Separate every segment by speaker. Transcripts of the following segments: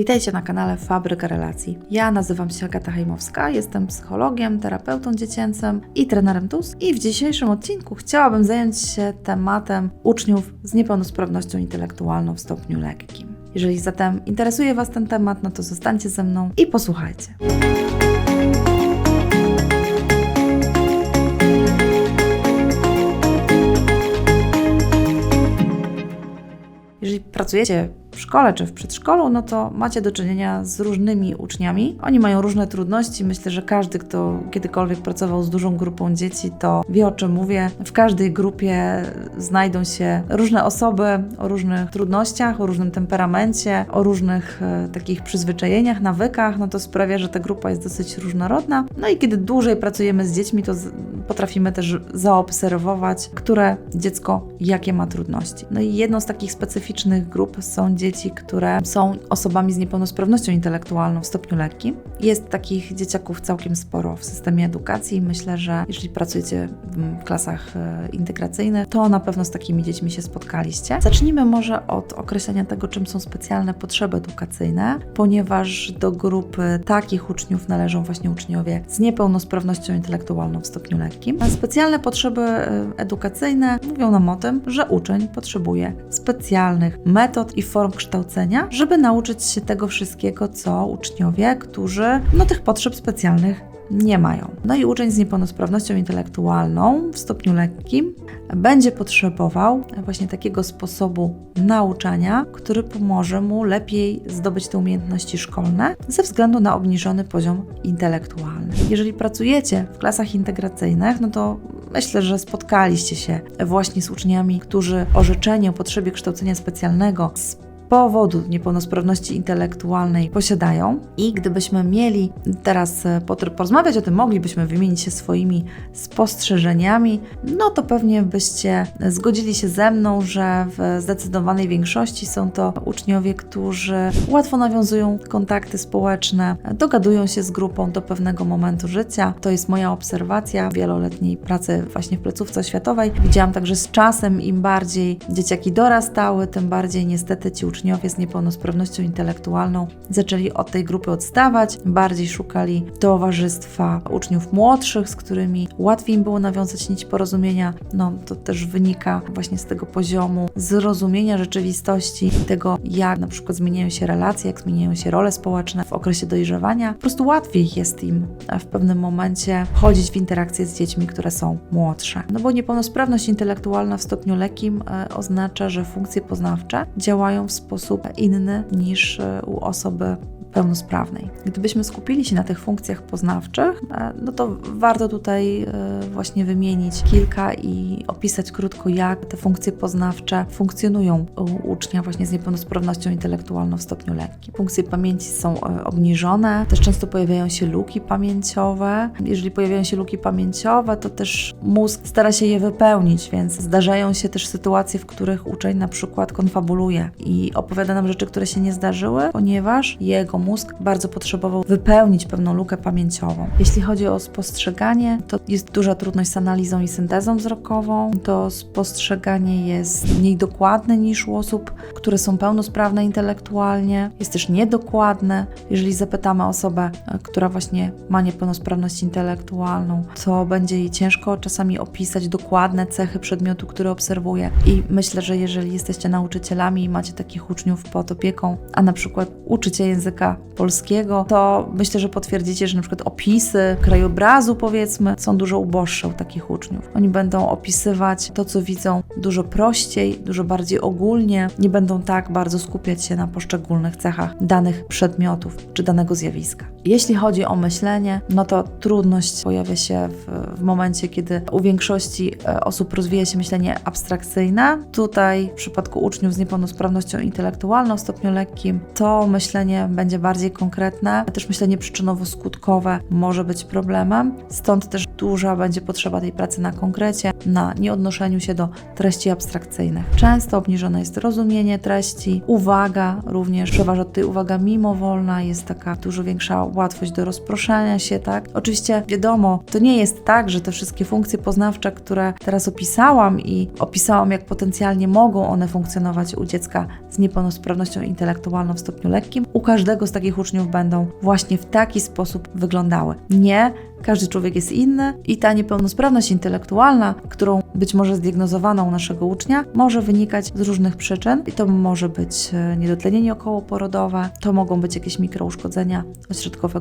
Speaker 1: Witajcie na kanale Fabryka Relacji. Ja nazywam się Agata Hejmowska, jestem psychologiem, terapeutą dziecięcym i trenerem TUS. I w dzisiejszym odcinku chciałabym zająć się tematem uczniów z niepełnosprawnością intelektualną w stopniu lekkim. Jeżeli zatem interesuje Was ten temat, no to zostańcie ze mną i posłuchajcie. Jeżeli pracujecie w szkole czy w przedszkolu, no to macie do czynienia z różnymi uczniami. Oni mają różne trudności. Myślę, że każdy, kto kiedykolwiek pracował z dużą grupą dzieci, to wie o czym mówię. W każdej grupie znajdą się różne osoby o różnych trudnościach, o różnym temperamencie, o różnych e, takich przyzwyczajeniach, nawykach. No to sprawia, że ta grupa jest dosyć różnorodna. No i kiedy dłużej pracujemy z dziećmi, to z, potrafimy też zaobserwować, które dziecko jakie ma trudności. No i jedną z takich specyficznych grup są dzieci, które są osobami z niepełnosprawnością intelektualną w stopniu lekkim. Jest takich dzieciaków całkiem sporo w systemie edukacji myślę, że jeżeli pracujecie w klasach e, integracyjnych, to na pewno z takimi dziećmi się spotkaliście. Zacznijmy może od określenia tego, czym są specjalne potrzeby edukacyjne, ponieważ do grupy takich uczniów należą właśnie uczniowie z niepełnosprawnością intelektualną w stopniu lekkim. A specjalne potrzeby e, edukacyjne mówią nam o tym, że uczeń potrzebuje specjalnych metod i form kształcenia, żeby nauczyć się tego wszystkiego, co uczniowie, którzy no, tych potrzeb specjalnych nie mają. No i uczeń z niepełnosprawnością intelektualną w stopniu lekkim będzie potrzebował właśnie takiego sposobu nauczania, który pomoże mu lepiej zdobyć te umiejętności szkolne ze względu na obniżony poziom intelektualny. Jeżeli pracujecie w klasach integracyjnych, no to myślę, że spotkaliście się właśnie z uczniami, którzy orzeczenie o potrzebie kształcenia specjalnego z powodu niepełnosprawności intelektualnej posiadają. I gdybyśmy mieli teraz e, porozmawiać o tym, moglibyśmy wymienić się swoimi spostrzeżeniami, no to pewnie byście zgodzili się ze mną, że w zdecydowanej większości są to uczniowie, którzy łatwo nawiązują kontakty społeczne, dogadują się z grupą do pewnego momentu życia. To jest moja obserwacja wieloletniej pracy właśnie w placówce oświatowej. Widziałam także z czasem, im bardziej dzieciaki dorastały, tym bardziej niestety ci uczniowie uczniowie z niepełnosprawnością intelektualną zaczęli od tej grupy odstawać, bardziej szukali towarzystwa uczniów młodszych, z którymi łatwiej im było nawiązać nić porozumienia. No, to też wynika właśnie z tego poziomu zrozumienia rzeczywistości, tego jak na przykład zmieniają się relacje, jak zmieniają się role społeczne w okresie dojrzewania. Po prostu łatwiej jest im w pewnym momencie wchodzić w interakcje z dziećmi, które są młodsze. No bo niepełnosprawność intelektualna w stopniu lekkim e, oznacza, że funkcje poznawcze działają w sposób sposób inny niż e, u osoby pełnosprawnej. Gdybyśmy skupili się na tych funkcjach poznawczych, e, no to warto tutaj e, właśnie wymienić kilka i opisać krótko, jak te funkcje poznawcze funkcjonują u ucznia właśnie z niepełnosprawnością intelektualną w stopniu lekkim. Funkcje pamięci są obniżone, też często pojawiają się luki pamięciowe. Jeżeli pojawiają się luki pamięciowe, to też mózg stara się je wypełnić, więc zdarzają się też sytuacje, w których uczeń na przykład konfabuluje i opowiada nam rzeczy, które się nie zdarzyły, ponieważ jego mózg bardzo potrzebował wypełnić pewną lukę pamięciową. Jeśli chodzi o spostrzeganie, to jest duża trudność z analizą i syntezą wzrokową. To spostrzeganie jest mniej dokładne niż u osób, które są pełnosprawne intelektualnie. Jest też niedokładne. Jeżeli zapytamy osobę, która właśnie ma niepełnosprawność intelektualną, to będzie jej ciężko czasami opisać dokładne cechy przedmiotu, który obserwuje. I myślę, że jeżeli jesteście nauczycielami i macie takich uczniów pod opieką, a na przykład uczycie języka polskiego, to myślę, że potwierdzicie, że na przykład opisy krajobrazu, powiedzmy, są dużo uboższe u takich uczniów. Oni będą opisywać to, co widzą dużo prościej, dużo bardziej ogólnie, nie będą tak bardzo skupiać się na poszczególnych cechach danych przedmiotów czy danego zjawiska. Jeśli chodzi o myślenie, no to trudność pojawia się w, w momencie, kiedy u większości e, osób rozwija się myślenie abstrakcyjne. Tutaj w przypadku uczniów z niepełnosprawnością intelektualną w stopniu lekkim, to myślenie będzie bardziej konkretne, też myślenie przyczynowo-skutkowe może być problemem. Stąd też duża będzie potrzeba tej pracy na konkrecie, na nieodnoszeniu się do treści abstrakcyjnych. Często obniżone jest rozumienie treści, uwaga również, przeważa tutaj uwaga mimowolna, jest taka dużo większa łatwość do rozproszenia się, tak? Oczywiście wiadomo, to nie jest tak, że te wszystkie funkcje poznawcze, które teraz opisałam i opisałam, jak potencjalnie mogą one funkcjonować u dziecka z niepełnosprawnością intelektualną w stopniu lekkim, u każdego z takich uczniów będą właśnie w taki sposób wyglądały. Nie, każdy człowiek jest inny i ta niepełnosprawność intelektualna, którą być może zdiagnozowano u naszego ucznia, może wynikać z różnych przyczyn. I to może być e, niedotlenienie okołoporodowe, to mogą być jakieś mikrouszkodzenia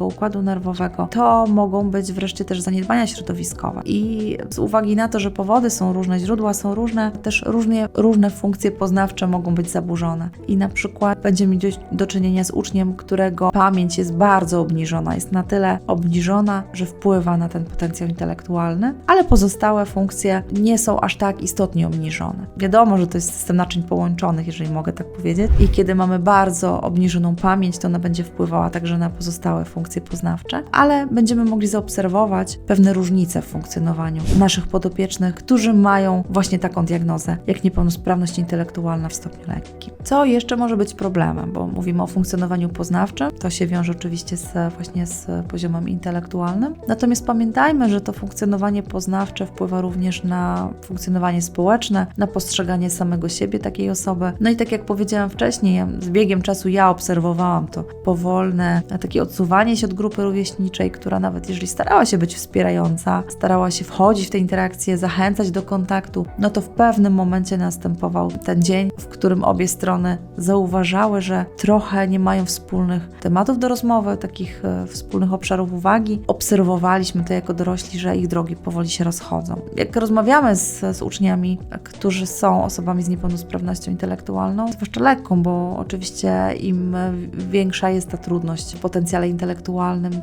Speaker 1: układu nerwowego, to mogą być wreszcie też zaniedbania środowiskowe. I z uwagi na to, że powody są różne, źródła są różne, też różnie, różne funkcje poznawcze mogą być zaburzone. I na przykład będziemy mieć do czynienia z uczniem, którego pamięć jest bardzo obniżona, jest na tyle obniżona, że wpływa na ten potencjał intelektualny, ale pozostałe funkcje nie są aż tak istotnie obniżone. Wiadomo, że to jest system naczyń połączonych, jeżeli mogę tak powiedzieć, i kiedy mamy bardzo obniżoną pamięć, to ona będzie wpływała także na pozostałe funkcje poznawcze, ale będziemy mogli zaobserwować pewne różnice w funkcjonowaniu naszych podopiecznych, którzy mają właśnie taką diagnozę, jak niepełnosprawność intelektualna w stopniu lekkim. Co jeszcze może być problemem, bo mówimy o funkcjonowaniu poznawczym, to się wiąże oczywiście z, właśnie z poziomem intelektualnym. Natomiast pamiętajmy, że to funkcjonowanie poznawcze wpływa również na funkcjonowanie społeczne, na postrzeganie samego siebie takiej osoby. No i tak jak powiedziałam wcześniej, z biegiem czasu ja obserwowałam to powolne takie odsuwanie się od grupy rówieśniczej, która nawet jeżeli starała się być wspierająca, starała się wchodzić w te interakcje, zachęcać do kontaktu, no to w pewnym momencie następował ten dzień, w którym obie strony zauważały, że trochę nie mają wspólnych tematów do rozmowy, takich e, wspólnych obszarów uwagi. Obserwowaliśmy to jako dorośli, że ich drogi powoli się rozchodzą. Jak rozmawiamy z, z uczniami, którzy są osobami z niepełnosprawnością intelektualną, zwłaszcza lekką, bo oczywiście im większa jest ta trudność w potencjale intelektualnym,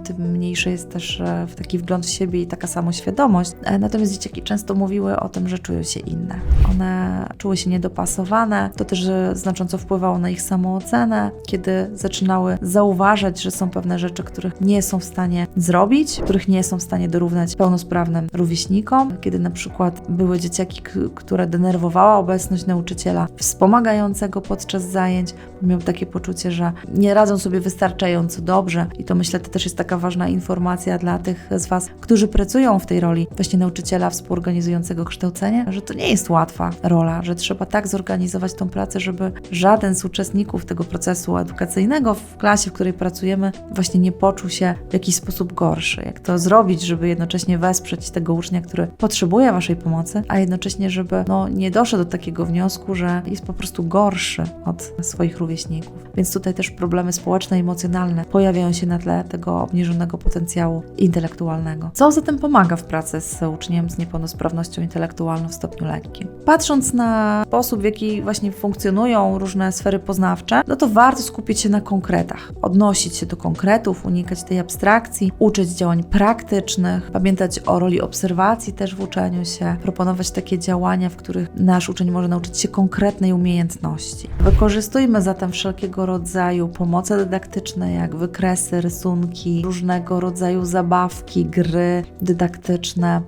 Speaker 1: tym mniejszy jest też e, w taki wgląd w siebie i taka samoświadomość. E, Natomiast dzieciaki często mówiły o tym, że czują się inne. One czuły się niedopasowane, to też znacząco wpływało na ich samoocenę, kiedy zaczynały zauważać, że są pewne rzeczy, których nie są w stanie zrobić, których nie są w stanie dorównać pełnosprawnym rówieśnikom, kiedy na przykład były dzieciaki, które denerwowała obecność nauczyciela wspomagającego podczas zajęć, miał takie poczucie, że nie radzą sobie wystarczająco dobrze i to myślę, to też jest taka ważna informacja dla tych z Was, którzy pracują w tej roli właśnie nauczyciela współorganizującego kształcenie, że to nie jest łatwa rola, że trzeba tak zorganizować tą pracę, żeby żaden z uczestników tego procesu edukacyjnego w klasie, w której pracujemy, właśnie nie poczuł się w jakiś sposób gorszy. Jak to zrobić, żeby jednocześnie wesprzeć tego ucznia, który potrzebuje Waszej pomocy, a jednocześnie, żeby no, nie doszedł do takiego wniosku, że jest po prostu gorszy od swoich rówieśników. Więc tutaj też problemy społeczne, emocjonalne pojawiają się na tle tego obniżonego potencjału intelektualnego. Co zatem pomaga w pracy z uczniem z niepełnosprawnością intelektualną w stopniu lekkim? Patrząc na sposób, w jaki właśnie funkcjonują różne sfery poznawcze, no to warto skupić się na konkretach, odnosić się do konkretów, unikać tej abstrakcji, uczyć działań praktycznych, pamiętać o roli obserwacji też w uczeniu się, proponować takie działania, w których nasz uczeń może nauczyć się konkretnej umiejętności. Wykorzystujmy zatem wszelkiego rodzaju pomoce dydaktyczne, jak wykresy, rysunki, różnego rodzaju zabawki, gry dydaktyczne.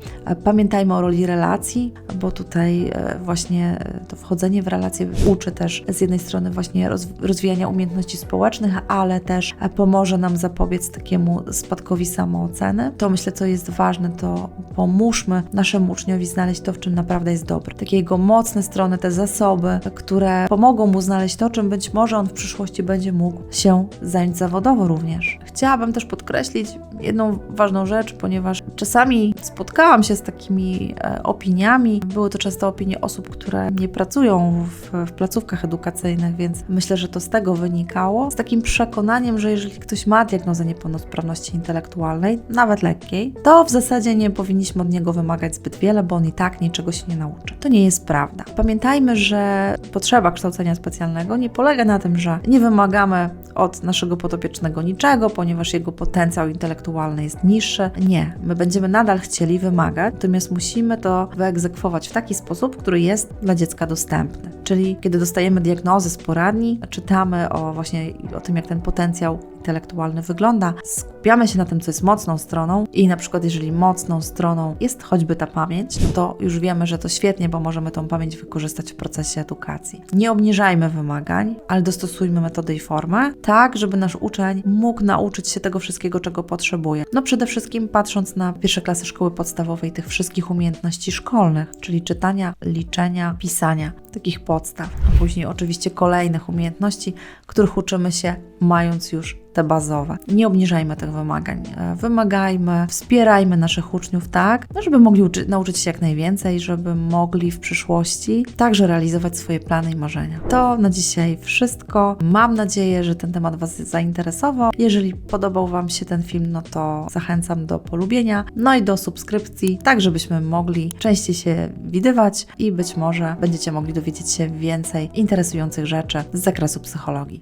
Speaker 1: Pamiętajmy o roli relacji, bo tutaj e, właśnie e, to wchodzenie w relacje uczy też z jednej strony właśnie roz- rozwijania umiejętności społecznych, ale też e, pomoże nam zapobiec takiemu spadkowi samooceny. To myślę, co jest ważne, to pomóżmy naszemu uczniowi znaleźć to, w czym naprawdę jest dobry. Takie jego mocne strony, te zasoby, które pomogą mu znaleźć to, czym być może on w przyszłości będzie mógł się zająć zawodowo również. Chciałabym też podkreślić jedną ważną rzecz, ponieważ czasami spotkałam się z takimi e, opiniami. Były to często opinie osób, które nie pracują w, w placówkach edukacyjnych, więc myślę, że to z tego wynikało. Z takim przekonaniem, że jeżeli ktoś ma diagnozę niepełnosprawności intelektualnej, nawet lekkiej, to w zasadzie nie powinniśmy od niego wymagać zbyt wiele, bo on i tak niczego się nie nauczy. To nie jest prawda. Pamiętajmy, że potrzeba kształcenia specjalnego nie polega na tym, że nie wymagamy od naszego podopiecznego niczego, ponieważ jego potencjał intelektualny jest niższy. Nie, my będziemy nadal chcieli wymagać, natomiast musimy to wyegzekwować w taki sposób, który jest dla dziecka dostępny. Czyli kiedy dostajemy diagnozę z poradni, czytamy o właśnie o tym, jak ten potencjał intelektualny wygląda, skupiamy się na tym, co jest mocną stroną i na przykład jeżeli mocną stroną jest choćby ta pamięć, no to już wiemy, że to świetnie, bo możemy tą pamięć wykorzystać w procesie edukacji. Nie obniżajmy wymagań, ale dostosujmy metodę i formę, tak, żeby nasz uczeń mógł nauczyć się tego wszystkiego, czego potrzebuje. No przede wszystkim patrząc na pierwsze klasy szkoły podstawowej, tych wszystkich umiejętności szkolnych, czyli czytania, liczenia, pisania, takich podstaw, a później oczywiście kolejnych umiejętności, których uczymy się mając już te bazowe. Nie obniżajmy tych wymagań. E, Wymagajmy, wspierajmy naszych uczniów tak, no, żeby mogli uczy- nauczyć się jak najwięcej, żeby mogli w przyszłości także realizować swoje plany i marzenia. To na dzisiaj wszystko. Mam nadzieję, że ten temat Was zainteresował. Jeżeli podobał Wam się ten film, no to zachęcam do polubienia, no i do subskrypcji, tak żebyśmy mogli częściej się widywać i być może będziecie mogli dowiedzieć się więcej interesujących rzeczy z zakresu psychologii.